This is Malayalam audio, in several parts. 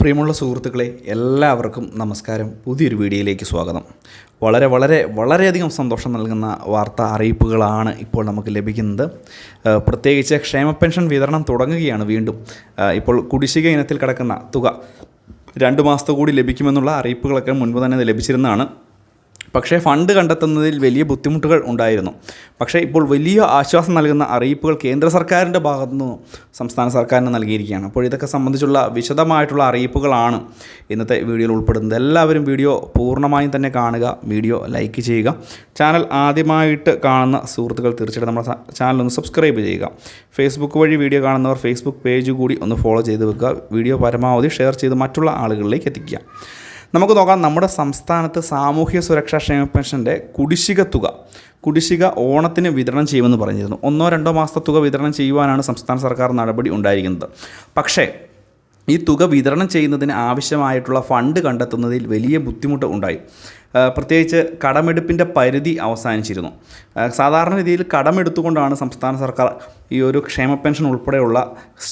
പ്രിയമുള്ള സുഹൃത്തുക്കളെ എല്ലാവർക്കും നമസ്കാരം. പുതിയൊരു വീഡിയോയിലേക്ക് സ്വാഗതം. വളരെ വളരെ വളരെയധികം സന്തോഷം നൽകുന്ന വാർത്താ അറിയിപ്പുകളാണ് ഇപ്പോൾ നമുക്ക് ലഭിക്കുന്നത്. പ്രത്യേകിച്ച് ക്ഷേമ പെൻഷൻ വിതരണം തുടങ്ങുകയാണ് വീണ്ടും. ഇപ്പോൾ കുടിശ്ശിക ഇനത്തിൽ കിടക്കുന്ന തുക രണ്ട് മാസത്തെ കൂടി ലഭിക്കുമെന്നുള്ള അറിയിപ്പുകളൊക്കെ മുൻപ് തന്നെ ലഭിച്ചിരുന്നതാണ്. പക്ഷേ ഫണ്ട് കണ്ടെത്തുന്നതിൽ വലിയ ബുദ്ധിമുട്ടുകൾ ഉണ്ടായിരുന്നു. പക്ഷേ ഇപ്പോൾ വലിയ ആശ്വാസം നൽകുന്ന അറിയിപ്പുകൾ കേന്ദ്ര സർക്കാരിന്റെ ഭാഗത്തു നിന്നും സംസ്ഥാന സർക്കാരിന് നൽകിയിരിക്കുകയാണ്. അപ്പോൾ ഇതൊക്കെ സംബന്ധിച്ചുള്ള വിശദമായിട്ടുള്ള അറിയിപ്പുകളാണ് ഇന്നത്തെ വീഡിയോയിൽ ഉൾപ്പെടുന്നത്. എല്ലാവരും വീഡിയോ പൂർണമായും തന്നെ കാണുക വീഡിയോ ലൈക്ക് ചെയ്യുക. ചാനൽ ആദ്യമായിട്ട് കാണുന്ന സുഹൃത്തുക്കൾ തീർച്ചയായിട്ടും നമ്മുടെ ചാനൽ ഒന്ന് സബ്സ്ക്രൈബ് ചെയ്യുക. ഫേസ്ബുക്ക് വഴി വീഡിയോ കാണുന്നവർ ഫേസ്ബുക്ക് പേജ് കൂടി ഒന്ന് ഫോളോ ചെയ്ത് വെക്കുക. വീഡിയോ പരമാവധി ഷെയർ ചെയ്ത് മറ്റുള്ള ആളുകളിലേക്ക് എത്തിക്കുക. നമുക്ക് നോക്കാം നമ്മുടെ സംസ്ഥാനത്ത് സാമൂഹ്യ സുരക്ഷാ ക്ഷേമ പെൻഷന്റെ കുടിശ്ശിക തുക. കുടിശ്ശിക ഓണത്തിന് വിതരണം ചെയ്യുമെന്ന് പറഞ്ഞിരുന്നു. ഒന്നോ രണ്ടോ മാസത്തെ തുക വിതരണം ചെയ്യുവാനാണ് സംസ്ഥാന സർക്കാർ നടപടി ഉണ്ടായിരിക്കുന്നത്. പക്ഷേ ഈ തുക വിതരണം ചെയ്യുന്നതിന് ആവശ്യമായിട്ടുള്ള ഫണ്ട് കണ്ടെത്തുന്നതിൽ വലിയ ബുദ്ധിമുട്ട് ഉണ്ടായി. പ്രത്യേകിച്ച് കടമെടുപ്പിന്റെ പരിധി അവസാനിച്ചിരുന്നു. സാധാരണ രീതിയിൽ കടമെടുത്തുകൊണ്ടാണ് സംസ്ഥാന സർക്കാർ ഈ ഒരു ക്ഷേമ പെൻഷൻ ഉൾപ്പെടെയുള്ള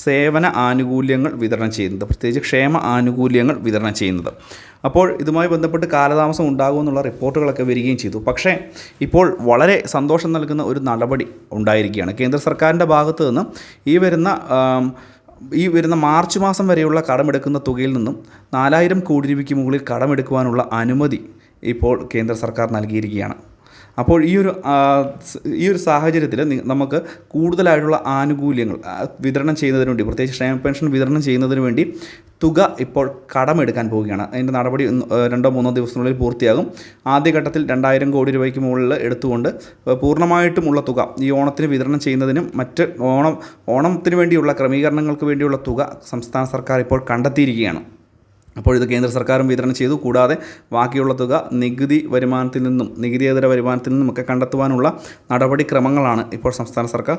സേവന ആനുകൂല്യങ്ങൾ വിതരണം ചെയ്യുന്നത് പ്രത്യേകിച്ച് ക്ഷേമ ആനുകൂല്യങ്ങൾ വിതരണം ചെയ്യുന്നത്. അപ്പോൾ ഇതുമായി ബന്ധപ്പെട്ട് കാലതാമസം ഉണ്ടാകുമെന്നുള്ള റിപ്പോർട്ടുകളൊക്കെ വരികയും ചെയ്തു. പക്ഷേ ഇപ്പോൾ വളരെ സന്തോഷം നൽകുന്ന ഒരു നടപടി ഉണ്ടായിരിക്കുകയാണ്. കേന്ദ്ര സർക്കാരിന്റെ ഭാഗത്തു നിന്ന് ഈ വരുന്ന ഈ വരുന്ന മാർച്ച് മാസം വരെയുള്ള കടമെടുക്കുന്ന തുകയിൽ നിന്നും നാലായിരം കോടി രൂപയ്ക്ക് മുകളിൽ കടമെടുക്കുവാനുള്ള അനുമതി ഇപ്പോൾ കേന്ദ്ര സർക്കാർ നൽകിയിരിക്കുകയാണ്. അപ്പോൾ ഈ ഒരു ഈ ഒരു സാഹചര്യത്തിൽ നമുക്ക് കൂടുതലായിട്ടുള്ള ആനുകൂല്യങ്ങൾ വിതരണം ചെയ്യുന്നതിന് വേണ്ടി പ്രത്യേകിച്ച് ക്ഷേമ പെൻഷൻ വിതരണം ചെയ്യുന്നതിന് വേണ്ടി തുക ഇപ്പോൾ കടമെടുക്കാൻ പോവുകയാണ്. അതിന്റെ നടപടി രണ്ടോ മൂന്നോ ദിവസത്തിനുള്ളിൽ പൂർത്തിയാകും. ആദ്യഘട്ടത്തിൽ രണ്ടായിരം കോടി രൂപയ്ക്ക് മുകളിൽ എടുത്തുകൊണ്ട് പൂർണമായിട്ടുമുള്ള തുക ഈ ഓണത്തിന് വിതരണം ചെയ്യുന്നതിനും മറ്റ് ഓണം ഓണത്തിന് വേണ്ടിയുള്ള ക്രമീകരണങ്ങൾക്ക് വേണ്ടിയുള്ള തുക സംസ്ഥാന സർക്കാർ ഇപ്പോൾ കണ്ടെത്തിയിരിക്കുകയാണ്. അപ്പോൾ ഇത് കേന്ദ്ര സർക്കാരും വിതരണം ചെയ്തു. കൂടാതെ ബാക്കിയുള്ള തുക നികുതി വരുമാനത്തിൽ നിന്നും നികുതിയേതര വരുമാനത്തിൽ നിന്നും ഒക്കെ കണ്ടെത്തുവാനുള്ള നടപടിക്രമങ്ങളാണ് ഇപ്പോൾ സംസ്ഥാന സർക്കാർ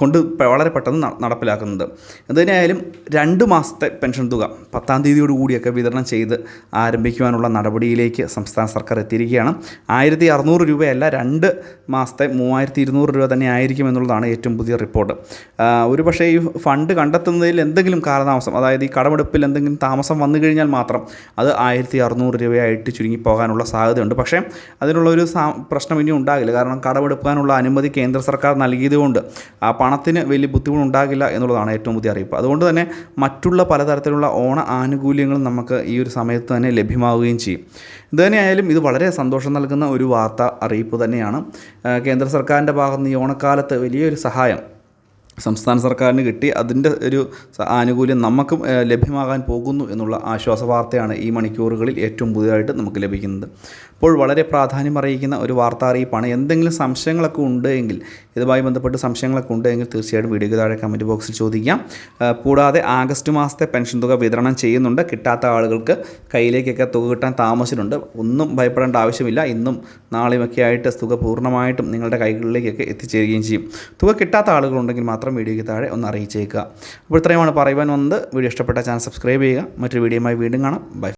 കൊണ്ട് വളരെ പെട്ടെന്ന് നടപ്പിലാക്കുന്നത്. എന്തിനായാലും രണ്ട് മാസത്തെ പെൻഷൻ തുക പത്താം തീയതിയോട് കൂടിയൊക്കെ വിതരണം ചെയ്ത് ആരംഭിക്കുവാനുള്ള നടപടിയിലേക്ക് സംസ്ഥാന സർക്കാർ എത്തിയിരിക്കുകയാണ്. ആയിരത്തി അറുന്നൂറ് രൂപയല്ല രണ്ട് മാസത്തെ മൂവായിരത്തി ഇരുന്നൂറ് രൂപ തന്നെ ആയിരിക്കും എന്നുള്ളതാണ് ഏറ്റവും പുതിയ റിപ്പോർട്ട്. ഒരു പക്ഷേ ഈ ഫണ്ട് കണ്ടെത്തുന്നതിൽ എന്തെങ്കിലും കാലതാമസം അതായത് ഈ കടമെടുപ്പിൽ എന്തെങ്കിലും താമസം വന്നു കഴിഞ്ഞാൽ മാത്രം അത് ആയിരത്തി അറുന്നൂറ് രൂപയായിട്ട് ചുരുങ്ങി പോകാനുള്ള സാധ്യതയുണ്ട്. പക്ഷേ അതിനുള്ള ഒരു പ്രശ്നം ഇനി ഉണ്ടാകില്ല. കാരണം കടമെടുക്കാനുള്ള അനുമതി കേന്ദ്ര സർക്കാർ നൽകിയതുകൊണ്ട് ആ പണത്തിന് വലിയ ബുദ്ധിമുട്ടുണ്ടാകില്ല എന്നുള്ളതാണ് ഏറ്റവും പുതിയ അറിയിപ്പ്. അതുകൊണ്ട് തന്നെ മറ്റുള്ള പലതരത്തിലുള്ള ഓണ ആനുകൂല്യങ്ങൾ നമുക്ക് ഈ ഒരു സമയത്ത് തന്നെ ലഭ്യമാവുകയും ചെയ്യും. ഇത് തന്നെയായാലും ഇത് വളരെ സന്തോഷം നൽകുന്ന ഒരു വാർത്ത അറിയിപ്പ് തന്നെയാണ്. കേന്ദ്ര സർക്കാരിന്റെ ഭാഗത്ത് നിന്ന് ഈ ഓണക്കാലത്ത് വലിയൊരു സഹായം സംസ്ഥാന സർക്കാരിന് കിട്ടി. അതിന്റെ ഒരു ആനുകൂല്യം നമുക്കും ലഭ്യമാകാൻ പോകുന്നു എന്നുള്ള ആശ്വാസ വാർത്തയാണ് ഈ മണിക്കൂറുകളിൽ ഏറ്റവും പുതിയതായിട്ട് നമുക്ക് ലഭിക്കുന്നത്. അപ്പോൾ വളരെ പ്രാധാന്യം അറിയിക്കുന്ന ഒരു വാർത്താ അറിയിപ്പാണ്. എന്തെങ്കിലും സംശയങ്ങളൊക്കെ ഉണ്ട് എങ്കിൽ ഇതുമായി ബന്ധപ്പെട്ട് സംശയങ്ങളൊക്കെ ഉണ്ടെങ്കിൽ തീർച്ചയായിട്ടും വീഡിയോയ്ക്ക് താഴെ കമന്റ് ബോക്സിൽ ചോദിക്കാം. കൂടാതെ ആഗസ്റ്റ് മാസത്തെ പെൻഷൻ തുക വിതരണം ചെയ്യുന്നുണ്ട്. കിട്ടാത്ത ആളുകൾക്ക് കയ്യിലേക്കൊക്കെ തുക കിട്ടാൻ താമസിച്ചിട്ടുണ്ട്. ഒന്നും ഭയപ്പെടേണ്ട ആവശ്യമില്ല. ഇന്നും നാളെയുമൊക്കെ ആയിട്ട് തുക പൂർണമായിട്ടും നിങ്ങളുടെ കൈകളിലേക്കൊക്കെ എത്തിച്ചേരുകയും ചെയ്യും. തുക കിട്ടാത്ത ആളുകളുണ്ടെങ്കിൽ മാത്രം വീഡിയോയ്ക്ക് താഴെ ഒന്ന് അറിയിച്ചേക്കുക. അപ്പോൾ ഇത്രയുമാണ് പറയുവാൻ വന്നത്. വീഡിയോ ഇഷ്ടപ്പെട്ട ചാനൽ സബ്സ്ക്രൈബ് ചെയ്യുക. മറ്റൊരു വീഡിയോയുമായി വീണ്ടും കാണാം. ബൈ